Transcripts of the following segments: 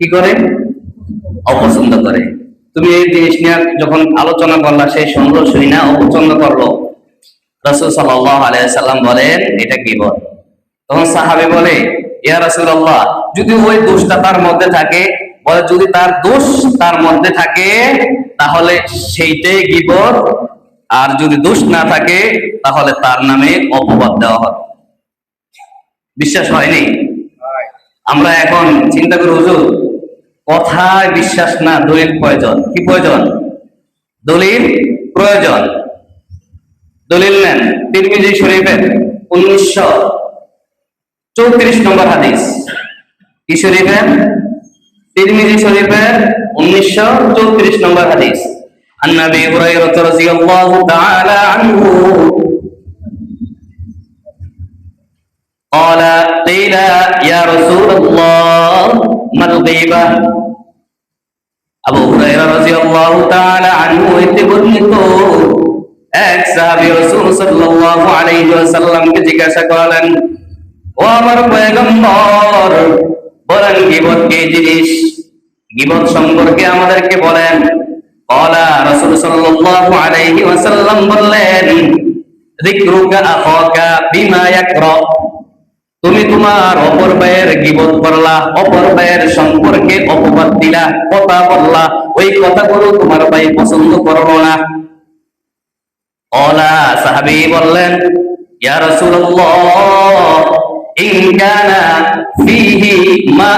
কি করে? অপছন্দ করে। তুমি এই জিনিস নিয়ে যখন আলোচনা করলা সেই সুন্দর শুই না অপছন্দ করল? রসুল সাল্লাহ আলাইসাল্লাম বলেন এটা কি বল? তখন সাহাবি বলে ইয়া রাসূলুল্লাহ যদি ওই দোষটা তার মধ্যে থাকে বলে যদি তার দোষ তার মধ্যে থাকে তাহলে সেইটাই গিবত আর যদি দোষ না থাকে তাহলে তার নামে অপবাদ দেওয়া হবে। বিশ্বাস হয়নি? আমরা এখন চিন্তা করি হুজুর কথায় বিশ্বাস না, দলিল প্রয়োজন। কি প্রয়োজন? দলিল প্রয়োজন। দলিল নেন। তিরমিজি শরীফের উনিশশো চৌত্রিশ নম্বর হাদিস। কি শরীফের? তিরমিজি শরীফের উনিশশো চৌত্রিশ নম্বর হাদিস। আন্নাবি হুরাইরা রাদিয়াল্লাহু তাআলা আনহু Qala qila ya Rasulullah mal ghibah Abu Hurairah radhiyallahu ta'ala anhu itu berkata Ek sahabi Rasul sallallahu alaihi wasallam ketika sekalian Wabar pegambar Bolan gibot ke jenis Gibot sambur ke amadar ke bolan Qala Rasul sallallahu alaihi wasallam berlain Zikruka akhaka bima yakra তুমি তোমার অপর ভাইয়ের গিবত করলা অপর ভাইয়ের সম্পর্কে অপবাদ দিলা, কথা বললা, ওই কথাগুলো তোমার ভাই পছন্দ করল না। ওলা সাহাবি বললেন মা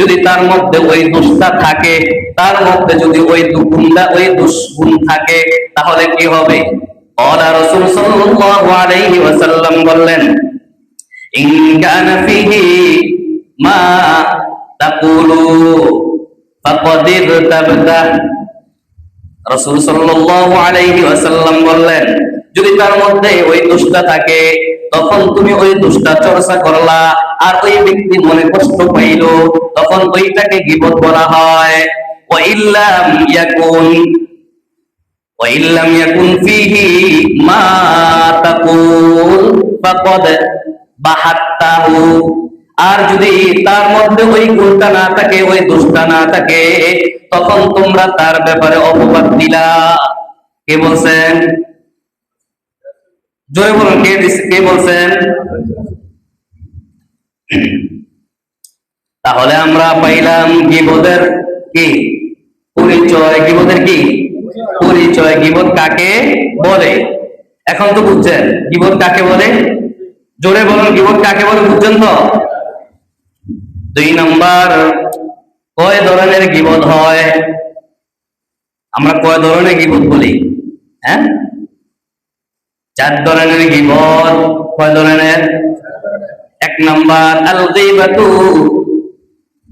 যদি তার মধ্যে ওই দোষটা থাকে, তার মধ্যে যদি ওই দুগুণটা, ওই দুষ্গুণ থাকে, তাহলে কি হবে? ওলা রাসূল ওয়াসাল্লাম বললেন বললেন, যদি তার মধ্যে ওই দুষ্টা থাকে, তখন তুমি ওই দুষ্টা চর্চা করলা, আর ওই ব্যক্তি মনে কষ্ট পাইল, তখন ওইটাকে গীবত বলা হয়। ওয়া ইল্লাম ইয়াকুন ইয়াকুন ফিহি মা তাকুল ফাকাদ বাহাত্তাহু। আর যদি তার মধ্যে ওই গুণটা না থাকে, ওই দোষটা না থাকে, তখন তোমরা তার ব্যাপারে অপবাদ দিলা। কে বলছেন? জোরে বলুন, কে কে বলছেন? তাহলে আমরা পাইলাম গিবদের কি? পরিচয়। গিবদের কি? পরিচয়। গিবদ কাকে বলে? এখন তো বুঝছেন, গিবদ কাকে বলে? জোরে বলুন গিবদ কাকে বলে বুঝছেন তো? দুই নাম্বার, কয় ধরনের গিবদ হয়? আমরা কয় ধরনের গিবদ বলি? হ্যাঁ? চার ধরনের গিবদ কয় ধরনের? এক নাম্বার আল গীবাতু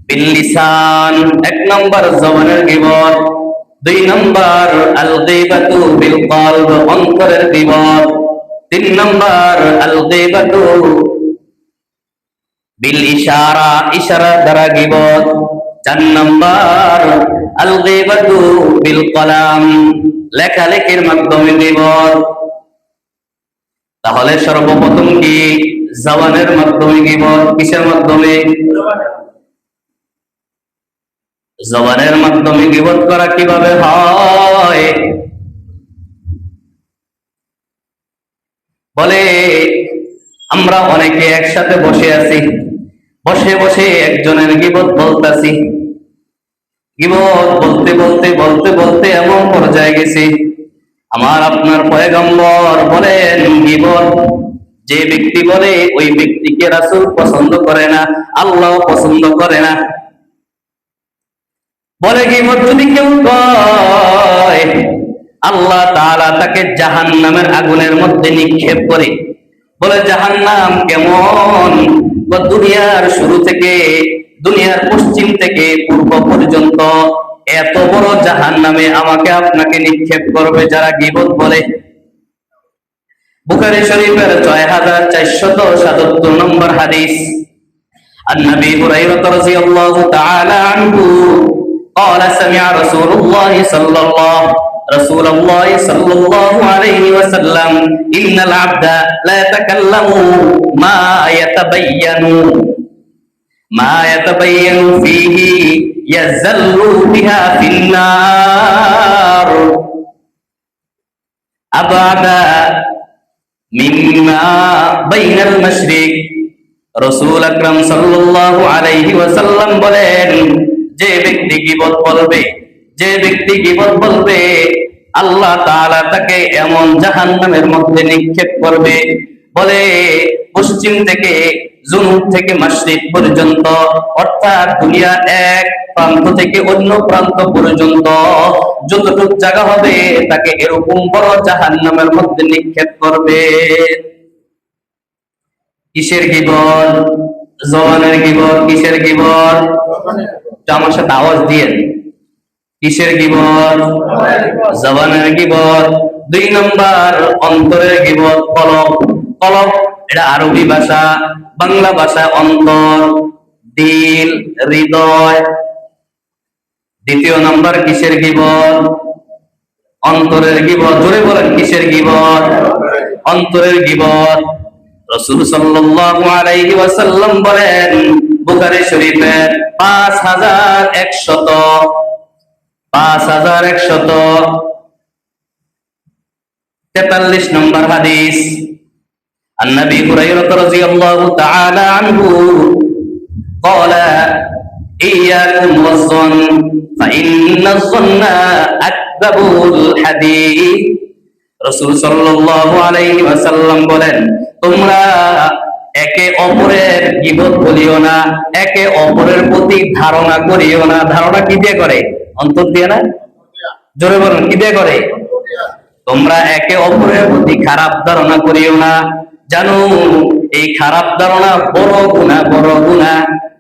বিল লিসান এক নাম্বার জবানের গীবত দুই নাম্বার আল গীবাতু বিল কলব অন্তরের গীবত তিন নাম্বার আল গীবাতু বিল ইশারা ইশারা দ্বারা গীবত। চার নাম্বার আল গীবাতু বিল কলাম লেখালেখির মাধ্যমে গীবত। তাহলে সর্বপ্রথম কি? জবানের মাধ্যমে গীবত। কিসের মাধ্যমে? জবানের মাধ্যমে গীবত করা কীভাবে হয়? বলে, আমরা অনেকে একসাথে বসে আছি। বসে বসে একজনের গিবত বলতাছি। গিবত বলতে বলতে বলতে বলতে এমন পর্যায়ে গেছি। আমার আপনার পয়গম্বর বলেন, গিবত। যে ব্যক্তি বলে, ওই ব্যক্তিকে রাসূল পছন্দ করে না, আল্লাহ পছন্দ করে না। বলে গিবত যদি কেউ কয় আল্লাহ তাআলা তাকে জাহান্নামের আগুনের মধ্যে নিক্ষেপ করে বলে জাহান্নাম কেমন ও দুনিয়ার শুরু থেকে দুনিয়ার পশ্চিম থেকে পূর্ব পর্যন্ত এত বড় জাহান্নামে আমাকে আপনাকে নিক্ষেপ করবে যারা গিবত বলে বুখারী শরীফের ছয় হাজার চারশত সাতাত্তর নম্বর হাদিস عن ابي هريره رضي الله تعالى عنه قال سمع رسول الله صلى الله رسول الله صلى الله عليه وسلم ان العبد لا يتكلم ما يتبين ما يتبين فيه ইয়াযাল্লু বিহা ফিন্নার আবাদা মিম্মা বাইনাল মাশরিক রাসূল আকরাম সাল্লাল্লাহু আলাইহি ওয়াসাল্লাম বলেন যে ব্যক্তি গীবত বলবে যে ব্যক্তি গীবত বলবে আল্লাহ তাআলা তাকে এমন জাহান্নামের মধ্যে নিক্ষেপ করবে। বলে পশ্চিম থেকে জুনুব থেকে মাশরিক পর্যন্ত অর্থাৎ দুনিয়া এক প্রান্ত থেকে অন্য প্রান্ত পর্যন্ত যতটুকু জায়গা হবে তাকে এরকম বড় জাহান্নামের মধ্যে নিক্ষেপ করবে। কিসের গিবর জওয়ানের গিবর কিসের গিবর তো আমার সাথে আওয়াজ দিয়ে কিসের গিবর জবানের গিবর দুই নম্বর, অন্তরের গিবর কলব। কলব, এটা আরবি ভাষা, বাংলা ভাষা অন্তর, দিল, হৃদয়। দ্বিতীয় নম্বর, কিসের গিবর অন্তরের গিবর জোরে বলেন, কিসের গিবর অন্তরের গিবর রসুল সাল্লাল্লাহু আলাইহি ওয়াসাল্লাম বলেন, বুখারী শরীফের পাঁচ হাজার একশত পাঁচ হাজার একশত তেতাল্লিশ নম্বর হাদিস النبي هريرة رضي الله تعالى عنه قال إياكم والظن فإن الظن أكذب الحديث রসুল সাল্লাল্লাহু আলাইহি ওয়াসাল্লাম বলেন তোমরা একে অপরের গিবত বলিও না একে অপরের প্রতি ধারণা করিও না ধারণা কি দিয়ে করে অন্তর দিয়ে না জোরে বলুন কি দিয়ে করে তোমরা একে অপরের প্রতি খারাপ ধারণা করিও না জানো এই খারাপ ধারণা বড় গুণা বড় গুণা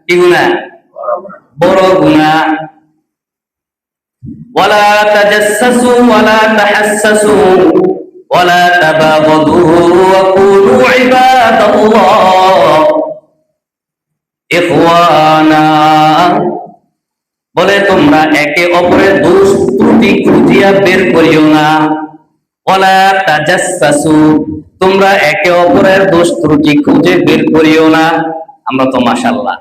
কি গুণা বড় গুণা ولا تجسسوا ولا تحسسوا ولا تباغضوا وكونوا عباد الله إخوانا বলে, তোমরা একে অপরের দোষ ত্রুটি খুঁজিয়া বের করিও না। ওলা তোমরা একে অপরের দোষ ত্রুটি খুঁজে বের করিও না। আমরা তো মাশাআল্লাহ।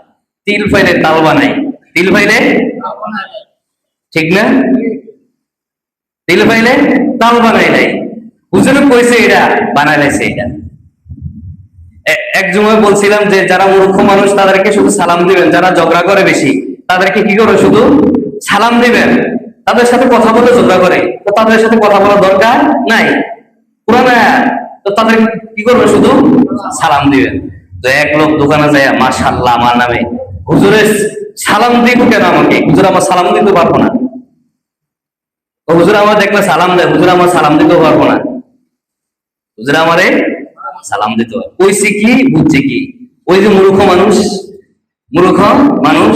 তিল ফাইলে তাল বানাই। তিল ফাইলে? ঠিক না? তিল ফাইলে তাল বানাই নাই। হুজুরে কইছে এটা, বানাই লাইছে এটা। এক সময় বলছিলাম যে, যারা মূর্খ মানুষ, তাদেরকে শুধু সালাম দিবেন, যারা ঝগড়া করে বেশি। তাদেরকে কি করে শুধু? সালাম দিবেন তাদের সাথে কথা বলে ঝগড়া করে। তো তাদের সাথে কথা বলার দরকার নাই। তো তাদের কি করবে শুধু? সালাম দিবেন তো এক লোক দোকানে যায় মাশাল্লাহ আমার নামে। হুজুরের সালাম দিব কেন আমাকে? হুজুর আমার সালাম দিতে পারব না। হুজুর আমার দেখলে সালাম দেয়। হুজুর আমার সালাম দিতে পারব না। হুজুর আমারে সালাম দিতে হবে কইছে কি? বুঝছে কি? ওই যে মূর্খ মানুষ মূর্খ মানুষ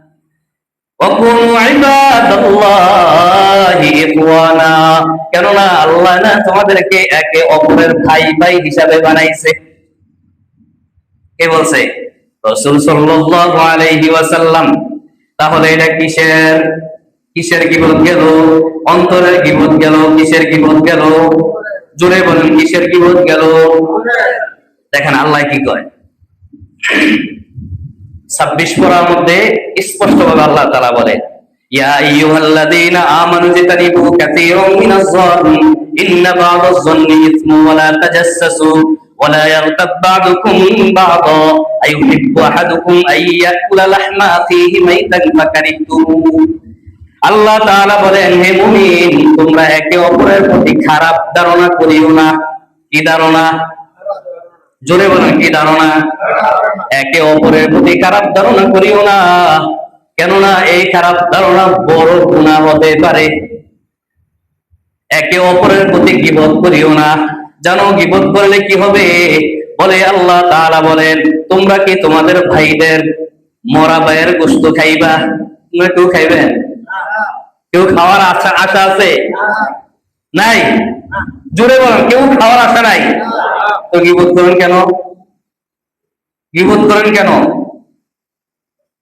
وكونوا عباد الله إخوانا কেননা আল্লাহ না তোমাদেরকে একে অপরের ভাই ভাই হিসাবে বানাইছে কে বলছে রসুল সাল্লাল্লাহু আলাইহি ওয়াসাল্লাম তাহলে এটা কিসের কিসের গিবত গেল অন্তরের গিবত গেল কিসের গিবত গেল জোরে বলেন কিসের গিবত গেল দেখেন আল্লাহ কি কয় ছাব্বিশ পড়ার মধ্যে স্পষ্ট স্পষ্টভাবে আল্লাহ তালা বলে আল্লাহ বলেন, হে মুমিন, তোমরা একে অপরের প্রতি খারাপ ধারণা করিও না। কি ধারণা? জোরে বলেন, কি ধারণা? একে অপরের প্রতি খারাপ ধারণা করিও না। কেননা এই খারাপ ধারণা বড় গুণা হতে পারে। একে অপরের প্রতি গিবত করিও না। জানো, গিবত করলে কি হবে? বলে আল্লাহ তাআলা বলেন, তোমরা কি তোমাদের ভাইদের মরা ভাইয়ের গোস্ত খাইবা? তোমরা কেউ খাইবেন কেউ খাওয়ার আশা আশা আছে? নাই? জোরে বলেন, কেউ খাওয়ার আশা নাই? তো গিবোধ করেন কেন? গিবোধ করেন কেন?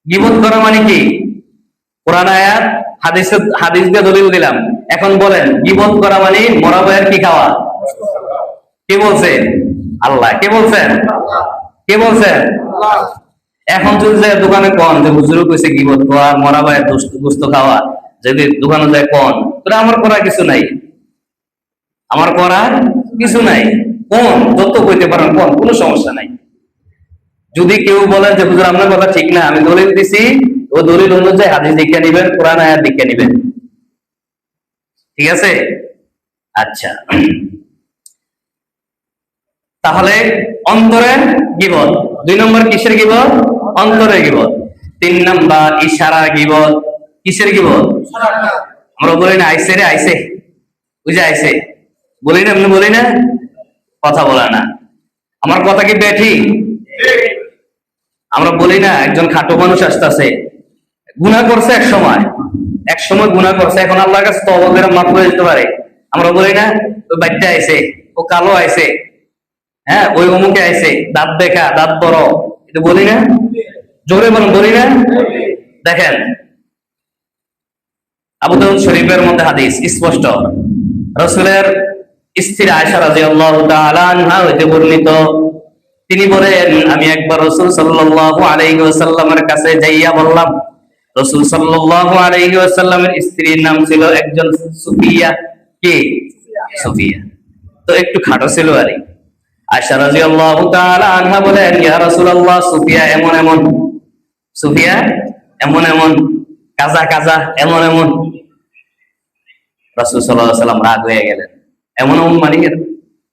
গিবোধ করা মানে কি? কোরআন আয়াত, হাদিস হাদিস দিয়ে দলিল দিলাম। এখন বলেন গিবোধ করা মানে মরা বয়ের কি খাওয়া? কে বলছে? আল্লাহ। কে বলছেন কে বলছেন এখন যদি যায় দোকানে কন যে হুজুরও কইছে গিবত করা, মরা ভাইয়ের গুস্ত খাওয়া। যদি দোকানে যায় কন, তোরা আমার করা কিছু নাই। আমার করা কিছু নাই। কোন, যত কইতে পারেন কোন, কোনো সমস্যা নাই। যদি কেউ বলেন যে, হুজুর, আপনার কথা ঠিক না, আমি দলিল দিছি, ও দলিল অনুযায়ী হাদিস দীক্ষা নিবেন, কোরআন আয়াত দীক্ষা নিবেন। ঠিক আছে? আচ্ছা। তাহলে অন্তরে গিবত। দুই নম্বর কিসের গিবত? অন্তরে গিবত। তিন নম্বর ইশারা গিবত। কিসের গিবত? আমরা বলি না, আইসে রে, আইসে। বুঝে আইসে। বলি না, এমনি বলি না? কথা বলে না। আমার কথা কি ব্যাঠি আমরা বলি না, একজন খাটো মানুষ আসতেছে গুণা করছে এক সময়। এক সময় গুণা করছে, এখন আল্লাহর কাছে তো অবদের মাফ করে দিতে পারে। আমরা বলি না, ওই বাচ্চা আইছে, ও কালো আইছে হ্যাঁ ওই অমুকে আইছে, দাঁত দেখা, দাঁত বড়, এটা বলি না? জোরে বলুন, বলি না? দেখেন, আবু দাউদ শরীফের মধ্যে হাদিস স্পষ্ট। রসুলের স্ত্রী আয়সা তাআলা আনহা হইতে বর্ণিত তিনি বলেন, আমি একবার রসুল ওয়াসাল্লামের কাছে যাইয়া বললাম, রসুল ওয়াসাল্লামের স্ত্রীর নাম ছিল একজন সুফিয়া। কে? সুফিয়া। তো একটু খাটো ছিল আরে সুফিয়া এমন এমন। সুফিয়া এমন এমন। কাজা কাজা এমন এমন। রাগ হয়ে গেলেন। এমন এমন মানে?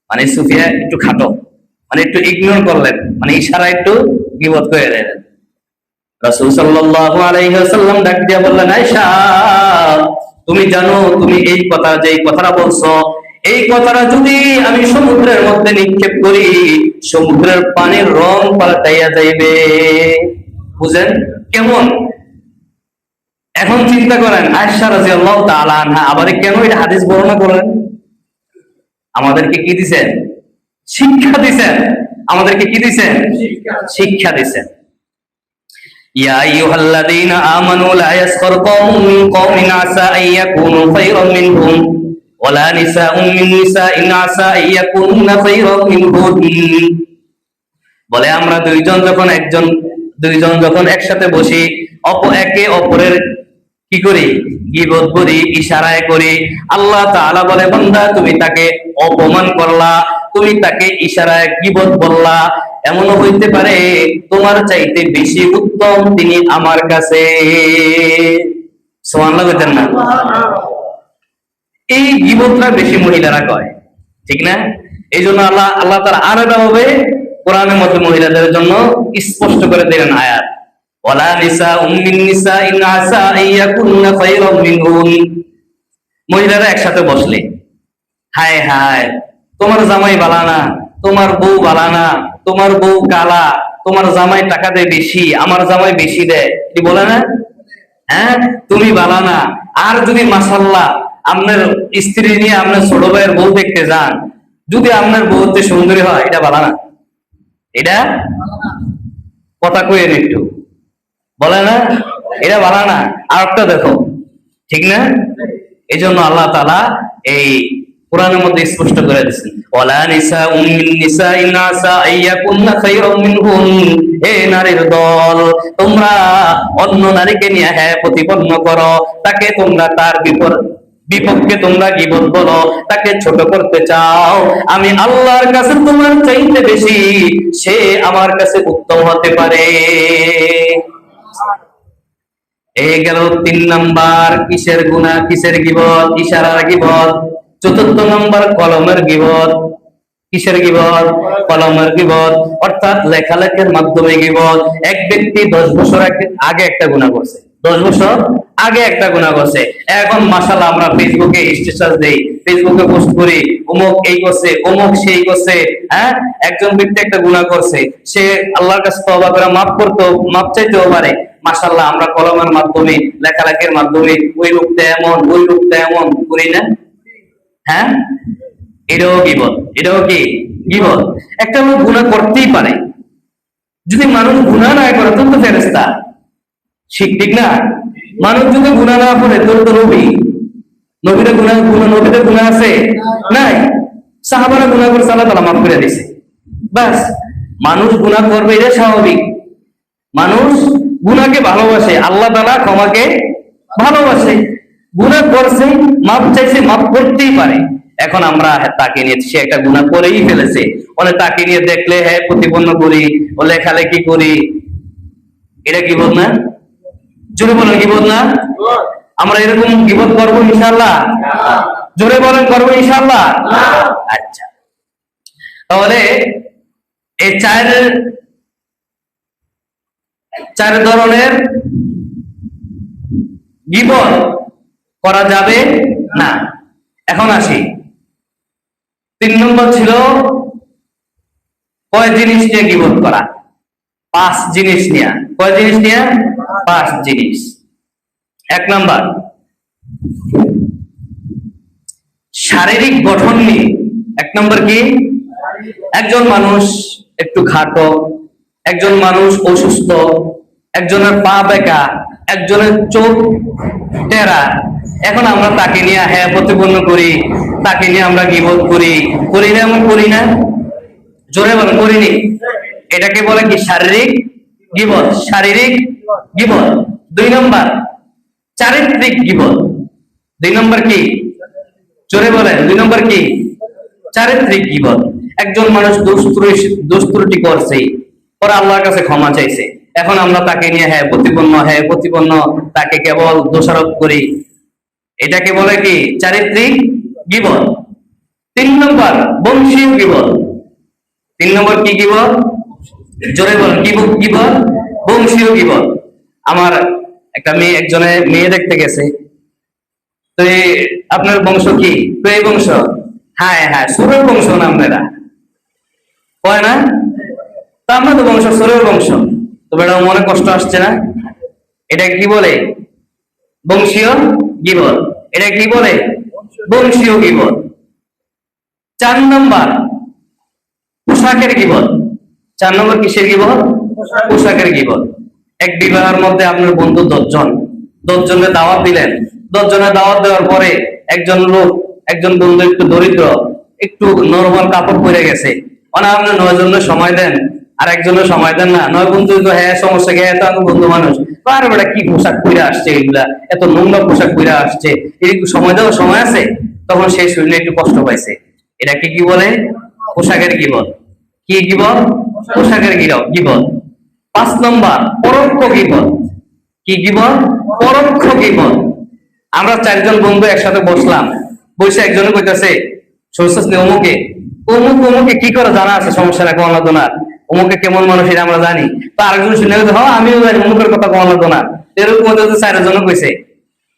মানে সুফিয়া একটু খাটো। মানে একটু ইগনোর করলেন মানে ইশারা একটু গিবত করে দিলেন রাসূল সাল্লাল্লাহু আলাইহি ওয়াসাল্লাম ডাক দিয়ে বললেন, আয়েশা, তুমি জানো, তুমি এই কথা যে কথাটা বলছো, এই কথাটা যদি আমি সমুদ্রের মধ্যে নিক্ষেপ করি, সমুদ্রের পানির রং পাল্টাইয়া যাইবে। বুঝেন? কেমন? এখন চিন্তা করেন, আয়েশা রাদিয়াল্লাহু তাআলা আনহা, আবার কেন এটা হাদিস বর্ণনা করেন আমাদেরকে কি দিছেন? শিক্ষা দিছেন আমাদেরকে কি দিছেন শিক্ষা দিছেন يا أيها الذين آمنوا لا يسخر قوم من قوم عسى أن يكونوا خيرا منهم ولا نساء من نساء عسى أن يكون خيرا منهن বলে আমরা দুইজন যখন একজন দুইজন যখন একসাথে বসি অপ একে অপরের কি করি গিবত করি ইশারায় করি আল্লাহ তাআলা বলে বান্দা তুমি তাকে অপমান করলা তুমি তাকে ইশারায় গিবত বললা, এমনও হইতে পারে তোমার চাইতে বেশি উত্তম তিনি আমার কাছে। না? এই গিবতটা বেশি মহিলারা কয়, ঠিক না? এই জন্য আল্লাহ আল্লাহ তার আলাদা ভাবে কোরআনের মধ্যে মহিলাদের জন্য স্পষ্ট করে দিলেন আয়াত মহিলারা একসাথে বসলে, হায় হায় তোমার জামাই বালানা তোমার বউ বালানা তোমার বউ কালা, তোমার জামাই টাকা দেয় বেশি, আমার জামাই বেশি দেয়। কি বলে না? হ্যাঁ তুমি বালানা আর যদি মাসাল্লাহ আপনার স্ত্রী নিয়ে আপনার ছোট ভাইয়ের বউ দেখতে যান, যদি আপনার বউ হচ্ছে সুন্দরী হয়, এটা বালানা এটা কথা কইেন একটু। বলে না? এটা বালানা আর একটা দেখো, ঠিক না? এই জন্য আল্লাহ তালা এই কোরআনের মধ্যে স্পষ্ট করে দিচ্ছেন ওয়ালা নিসা উম্মিন নিসা ইনাসা আইয়াকুন্না খায়রাম মিনহুন হে নারীর দল, তোমরা অন্য নারীকে নিয়ে হ্যাঁ প্রতিপন্ন করো, তাকে তোমরা তার বিপর, বিপক্ষে তোমরা গিবত বলো, তাকে ছোট করতে চাও। আমি আল্লাহর কাছে তোমার চাইতে বেশি, সে আমার কাছে উত্তম হতে পারে। এই গেল তিন নাম্বার, কিসের গুণা কিসের গিবত, ইশারার গিবত? চতুর্থ নম্বর কলমের গিবত। কিসের গিবত? কলমের গিবত। অর্থাৎ লেখালেখির মাধ্যমে গিবত। এক ব্যক্তি দশ বছর আগে- একটা গুণা করছে। দশ বছর আগে একটা গুণা করছে। এখন মাসাল্লাহ আমরা ফেসবুকে স্ট্যাটাস দেই। ফেসবুকে পোস্ট করি, অমুক এই করছে, অমুক সেই করছে হ্যাঁ? একজন ব্যক্তি একটা গুণা করছে। সে আল্লাহর কাছে তওবা করে মাফ করতো মাফ চাইতেও পারে। মাসাল্লাহ আমরা কলমের মাধ্যমে, লেখালেখির মাধ্যমে ওই লোকটা এমন, ওই লোকটা এমন করি না। হ্যাঁ? এটাও গিবত এটাও কি? গিবত একটা লোক গুণা করতেই পারে। যদি মানুষ গুণা না করে তো তো ফেরেস্তা ঠিক ঠিক না? মানুষ যদি গুণা না করে তোর তো নবী। নবীরা গুণা গুণা নবীদের গুণা আছে? নাই। সাহাবারা গুণা করে আল্লাহ তালা মাফ করে দিছে বাস মানুষ গুণা করবে, এটা স্বাভাবিক। মানুষ গুনাকে ভালোবাসে, আল্লাহ তালা ক্ষমাকে ভালোবাসে। গুনাহ করছে মাপ চাইছে মাপ করতেই পারে। এখন আমরা তাকে নিয়ে, সে একটা গুনাহ করেই ফেলেছে। বলে তাকে নিয়ে দেখলে হ্যাঁ প্রতিপন্ন করি, ও লেখালেখি করি। এটা কি বল না? জোরে বলেন, কি বল না? আমরা এরকম বিপদ করব ইনশাল্লাহ জোরে বলেন, করব ইনশাল্লাহ আচ্ছা। তাহলে, এই চার চার ধরনের গিবত করা যাবে না। এখন আসি। তিন নম্বর ছিল কয় জিনিস নিয়ে গিবত করা? পাঁচ জিনিস নিয়ে। কয় জিনিস নিয়ে? পাঁচ জিনিস। এক নাম্বার, শারীরিক গঠন নিয়ে। এক নম্বর কি? একজন মানুষ একটু খাটো, একজন মানুষ অসুস্থ একজনের পা বেঁকা, একজনের চোখ টেরা। এখন আমরা তাকে নিয়ে হ্যাঁ প্রতিপন্ন করি, তাকে নিয়ে আমরা গিবোধ করি। করি না এমন করি না, জোরে বলেন করিনি এটাকে বলে কি? শারীরিক গিবত শারীরিক গিবত। দুই নম্বর, চারিত্রিক গিবত। দুই নম্বর কি? জোরে বলেন, দুই নম্বর কি? চারিত্রিক গিবত। একজন মানুষ দুস্ত্রুটি করছে পরে আল্লাহর কাছে ক্ষমা চাইছে। এখন আমরা তাকে নিয়ে হ্যাঁ প্রতিপন্ন হ্যাঁ প্রতিপন্ন, তাকে কেবল দোষারোপ করি। এটাকে বলে কি? চারিত্রিক গিবত। তিন নম্বর, বংশীয় গিবত। তিন নম্বর কি গিবত? জোরে বলেন কি গিবত? বংশীয় গিবত। আমার একটা মেয়ে, একজনে মেয়ে দেখতে গেছে। তো আপনার বংশ কি? তো এই বংশ। হ্যাঁ হ্যাঁ সুরের বংশ না আপনারা কয় না? তা আমরা তো বংশ, সুরের বংশ। তো বেটা মনে কষ্ট আসছে না? এটা কি বলে? বংশীয় গিবত এটা কি বলে? বংশীয় গিবত চার নম্বর, পোশাকের গিবত চার নম্বর কিসের গিবত পোশাকের গিবত এক বিবাহের মধ্যে আপনার বন্ধু দশজন। দশজনকে দাওয়াত দিলেন। দশজনের দাওয়াত দেওয়ার পরে একজন লোক, একজন বন্ধু একটু দরিদ্র, একটু নরমাল কাপড় পরে গেছে। মানে আপনি নয় জন্য সময় দেন। আর একজনের সময় দেন না। নয় বন্ধু হ্যাঁ সমস্যা গে এত বন্ধু মানুষ। আর বেটা কি পোশাক পরে আসছে এগুলা? এত নোংরা পোশাক পরে আসছে। এরকম সময় দেওয়ার সময় আছে? তখন সেই শরীরে একটু কষ্ট পাইছে। এটাকে কি বলে? পোশাকের গিবত। কি গিবত? পোশাকের গিবত পাঁচ নম্বর, পরোক্ষ গিবত। কি গিবত? পরোক্ষ গিবত। আমরা চারজন বন্ধু একসাথে বসলাম। বসে একজনে কইতাছে নে অমুকে? অমুক, অমুকে কি করে জানা আছে? সমস্যা না কোন অমুকে কেমন মানুষ এটা আমরা জানি। তো আরেকজন শুনে হ্যাঁ আমিও জানি, অমুকের কথা কোন না। এরকম হতে চারজন কইছে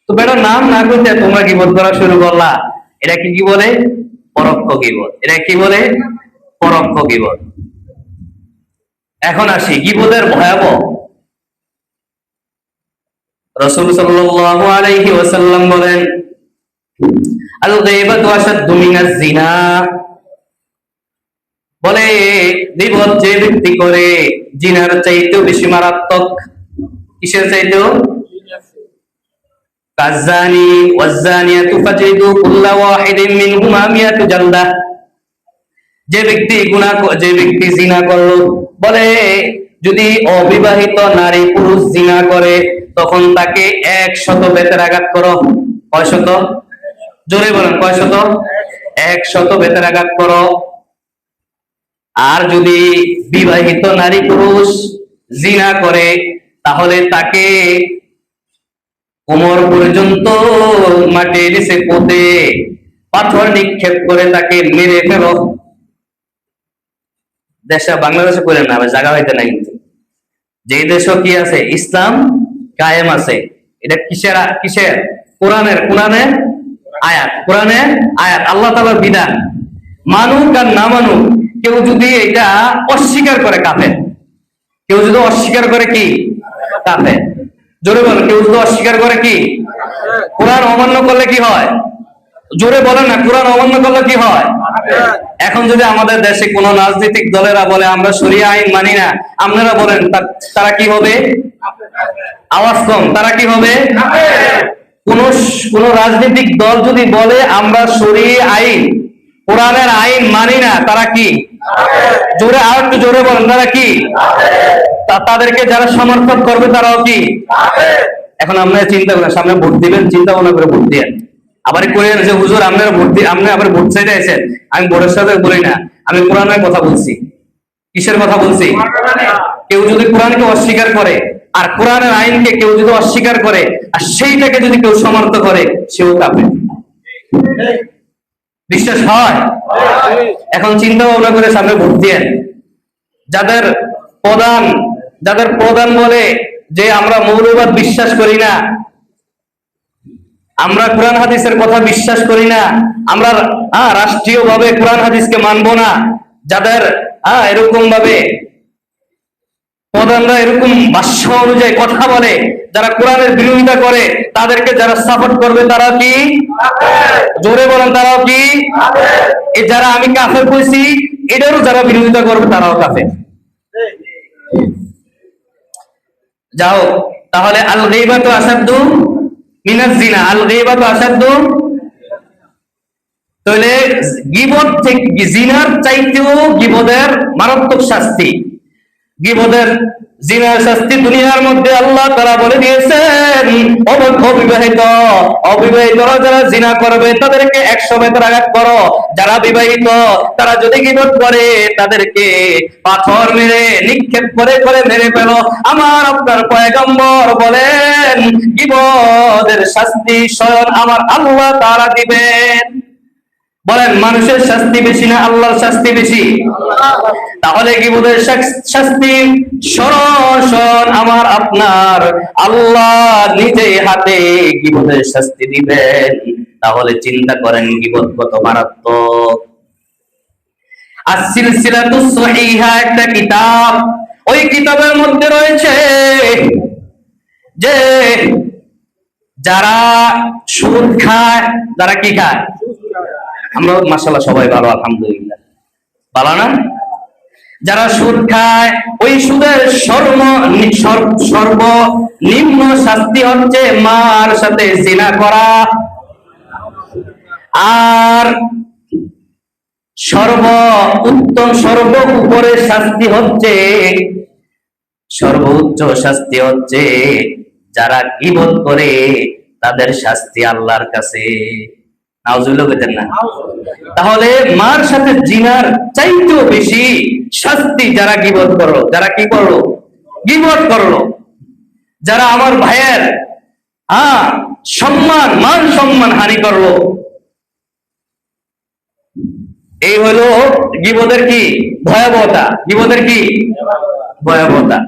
তো বেটা, নাম না কইতে তোমরা গিবত করা শুরু করলা? এটা কি কি বলে? পরোক্ষ গিবত এটা কি বলে? পরোক্ষ গিবত এখন আসি গিবতের ভয়াবহ? রসুল সাল্লাল্লাহু আলাইহি ওয়াসাল্লাম বলেন, আল গায়বাতু আশাদ্দু মিনাজ জিনা। বলে বিপদ যে ব্যক্তি করে, জিনার চাইতেও বেশি মারাত্মক। কিসের চাইতেও? যে ব্যক্তি গুনাহ যে ব্যক্তি জিনা করল, বলে, যদি অবিবাহিত নারী পুরুষ জিনা করে, তখন তাকে এক শত বেতের আঘাত করো। কয় শত জোরে বলেন কয় শত এক শত বেতের আঘাত করো। আর যদি বিবাহিত নারী পুরুষ জিনা করে, তাহলে তাকে কোমর পর্যন্ত মাটির নিচে পোতে পাথর নিক্ষেপ করে তাকে মেরে ফেলো। দেশে বাংলাদেশে করে না জায়গা হইতে নাই যে দেশও কি আছে? ইসলাম কায়েম আছে। এটা কিসের কিসের? কোরআনের কোরআনের আয়াত কোরআনের আয়াত, আল্লাহ তালার বিধান। মানুক আর না মানুক কেউ যদি এটা অস্বীকার করে কাফের, কেউ যদি অস্বীকার করে কি? কাফের। জোরে বলো, কেউ যদি অস্বীকার করে কি? কোরআন অমান্য করলে কি হয়? জোরে বলে না, কোরআন অমান্য করলে কি হয়? এখন যদি আমাদের দেশে কোন রাজনৈতিক দলেরা বলে, আমরা সরিয়া আইন মানি না আপনারা বলেন তারা কি হবে? আওয়াজ কম, তারা কি হবে? কোন কোন রাজনৈতিক দল যদি বলে, আমরা সরিয়ে আইন, কোরআনের আইন মানি না তারা কি? জোরে আর একটু জোরে বলেন, তারা কি? তাদেরকে যারা সমর্থন করবে, তারাও কি? এখন আপনারা চিন্তা করেন, সামনে ভোট দিবেন, চিন্তা ভাবনা করে ভোট দিয়ে আবার করেন যে হুজুর, আপনারা ভোট দিয়ে আপনি আবার ভোট চাইতে আছেন আমি ভোটের সাথে বলি না, আমি কোরআনের কথা বলছি। কিসের কথা বলছি? কেউ যদি কোরআনকে অস্বীকার করে, আর কোরআনের আইনকে কেউ যদি অস্বীকার করে, আর সেইটাকে যদি কেউ সমর্থ করে, সেও কাপে বিশ্বাস হয়? এখন চিন্তা ভাবনা করে সামনে ভোট দিয়ে যাদের প্রধান যাদের প্রধান বলে যে আমরা মৌলবাদ বিশ্বাস করি না, আমরা কোরআন হাদিসের কথা বিশ্বাস করি না, আমরা হ্যাঁ রাষ্ট্রীয় ভাবে কোরআন হাদিসকে মানবো না, যাদের হ্যাঁ এরকম ভাবে প্রধানরা এরকম ভাষ্য অনুযায়ী কথা বলে যারা কোরআনের বিরোধিতা করে, তাদেরকে যারা সাপোর্ট করবে তারা কি? জোরে বলেন, তারাও কি? যারা আমি কাফের কইছি এটারও যারা বিরোধিতা করবে, তারাও কাফের। যাও, তাহলে আল তো আসাদ্দু মিনাজ জিনা। আল তো আসাদ্দু তাহলে গিবত থেকে জিনার চাইতেও গিবদের মারাত্মক শাস্তি। গিবদের যারা বিবাহিত, তারা যদি করে, তাদেরকে পাথর নিক্ষেপ করে করে মেরে ফেলো। আমার আপনার পয়গম্বর বলেন শাস্তি আমার আল্লাহ তারা দিবেন। বলেন, মানুষের শাস্তি বেশি না আল্লাহর শাস্তি বেশি? তাহলে কি বোধ শাস্তি? সরসন আমার আপনার আল্লাহ নিজে হাতে কি গিবদের শাস্তি দিবেন? তাহলে চিন্তা করেন গিবত কত মারাত্মক। আর সিলসিলাতু সহিহা একটা কিতাব। ওই কিতাবের মধ্যে রয়েছে যে যারা সুদ খায়, যারা কি খায়? আমরা মাসাল্লাহ সবাই ভালো, আলহামদুলিল্লাহ। ভালো না? যারা সুদ খায়, ওই সুদের সর্ব সর্ব- সর্বনিম্ন শাস্তি হচ্ছে মার সাথে জিনা করা। আর সর্ব, উত্তম সর্ব উপরে শাস্তি হচ্ছে সর্বোচ্চ শাস্তি হচ্ছে, যারা গিবত করে, তাদের শাস্তি আল্লাহর কাছে। না। তাহলে মার সাথে জিনার চাইতেও বেশি শাস্তি যারা গিবত করল যারা কি করল? গিবত করল। যারা আমার ভাইয়ের হ্যাঁ সম্মান মান সম্মান হানি করল। এই হলো গিবদের কি? ভয়াবহতা। গিবদের কি? ভয়াবহতা।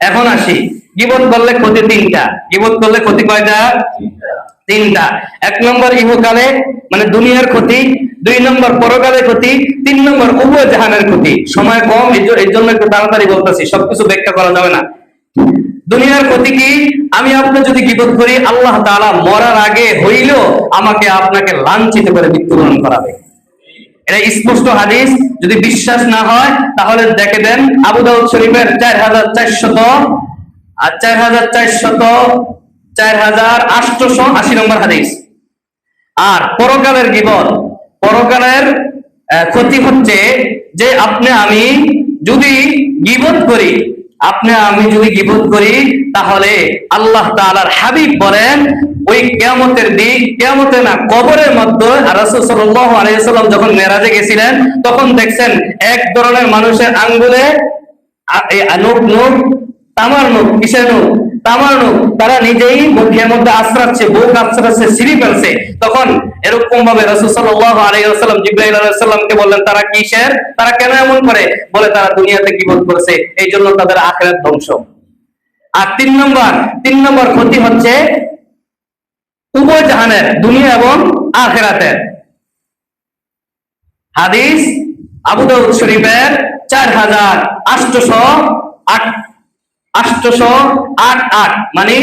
এখন আসি। গিবত করলে ক্ষতি তিনটা। গিবত করলে ক্ষতি কয়টা? তিনটা। এক নম্বর ইহকালে মানে দুনিয়ার ক্ষতি, দুই নম্বর পরকালের ক্ষতি, তিন নম্বর উভয় জাহানের ক্ষতি। সময় কম, এই জন্য একটু তাড়াতাড়ি বলতেছি, সবকিছু ব্যাখ্যা করা যাবে না। দুনিয়ার ক্ষতি কি? আমি আপনি যদি গিবত করি, আল্লাহ তাআলা মরার আগে হইলেও আমাকে আপনাকে লাঞ্ছিত করে মৃত্যুবরণ করাবে। এটা স্পষ্ট হাদিস, যদি বিশ্বাস না হয়, তাহলে দেখে দেন। আবু দাউদ শরীফের চার হাজার চারশত আর চার হাজার চারশত, চার হাজার আটশোশো আশি নম্বর হাদিস। আর পরকালের গিবত, পরকালের ক্ষতি হচ্ছে যে আপনি আমি যদি গিবত করি, আপনি আমি যদি গিবত করি, তাহলে আল্লাহ তাআলার হাবিব বলেন, ওই কেয়ামতের দিক কেয়ামতে না, কবরের মধ্যে রাসূল আলাইহি যখন মেরাজে গেছিলেন, তখন দেখছেন এক ধরনের মানুষের আঙ্গুলে নোক নোক তামার নোক কিসের নোক তামার নোক তারা নিজেই মুখের মধ্যে আশ্রাচ্ছে, বুক আশ্রাচ্ছে, সিঁড়ি ফেলছে। তখন এরকম ভাবে রসুল সাল্লাহ আলাইসাল্লাম বললেন, তারা কিসের? তারা কেন এমন করে? বলে, তারা দুনিয়াতে গিবত করেছে এই জন্য তাদের আখেরাত ধ্বংস। আর তিন নম্বর তিন নম্বর ক্ষতি হচ্ছে উভয় জাহানের দুনিয়া এবং আখেরাতের। হাদিস আবু দাউদ শরীফের চার হাজার আটশোশো আট মানে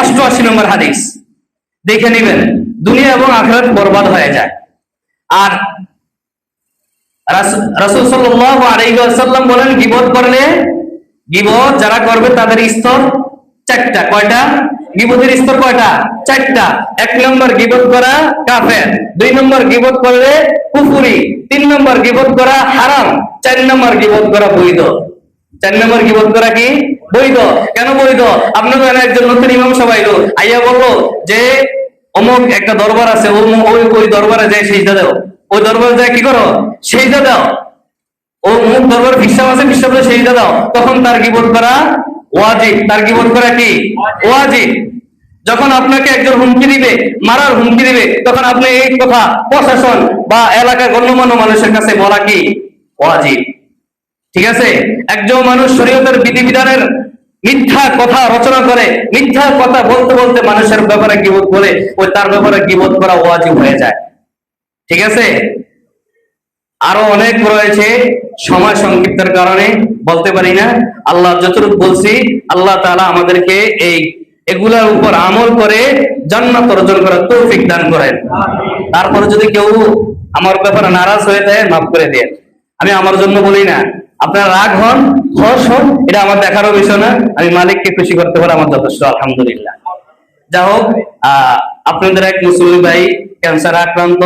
অষ্টআশি নম্বর হাদিস। দেখে নেবেন, দুনিয়া এবং আখেরাত বরবাদ হয়ে যায়। আর রাসূল ওয়াসাল্লাম বলেন, গিবত করলে, গিবত যারা করবে তাদের স্তর চারটা, কয়টা? গিবতের স্তর কয়টা? চারটা। এক নম্বর গিবত করা কাফের, দুই নম্বর গিবত করলে কুফুরি, তিন নম্বর গিবত করা হারাম, চার নম্বর গিবত করা বৈধ। চার নম্বর গিবত করা কি? বৈধ। কেন বৈধ? আপনার একজন নতুন ইমাম সবাই আইয়া বলল যে, অমুক একটা দরবার আছে ওই ওই দরবারে যায় সেজদা দাও। ওই দরবারে যায় কি করো? সেজদা দাও। ও মুখ দরবার বিশ্বাস আছে বিশ্বাস সেজদা দাও। তখন তার গিবত করা ওয়াজিব। তার গিবত করা কি? ওয়াজিব। যখন আপনাকে একজন হুমকি দিবে, মারার হুমকি দিবে, তখন আপনি এই কথা প্রশাসন বা এলাকার গণ্যমান্য মানুষের কাছে বলা কি? ওয়াজিব। ঠিক আছে? একজন মানুষ শরীয়তের বিধিবিধানের মিথ্যা কথা রচনা করে, মিথ্যা কথা বলতে বলতে মানুষের ব্যাপারে গিবোধ বলে, ওই তার ব্যাপারে গিবোধ করা ওয়াজিব হয়ে যায়। ঠিক আছে? আরও অনেক রয়েছে সময় সংক্ষিপ্তের কারণে, বলতে পারি না। আল্লাহ যতটুকু বলছি, আল্লাহ তাআলা আমাদেরকে এই এগুলার উপর আমল করে জান্নাত অর্জন করার তৌফিক দান করেন। তারপরে যদি কেউ আমার ব্যাপারে নারাজ হয়ে যায়, মাফ করে দেন। আমি আমার জন্য বলি না। আপনার রাগ হন হস হন এটা আমার দেখারও বিষয় না। আমি মালিককে খুশি করতে পারি আমার যথেষ্ট আলহামদুলিল্লাহ। যাই হোক আহ, আপনাদের এক মুসলিম ভাই ক্যান্সার আক্রান্ত।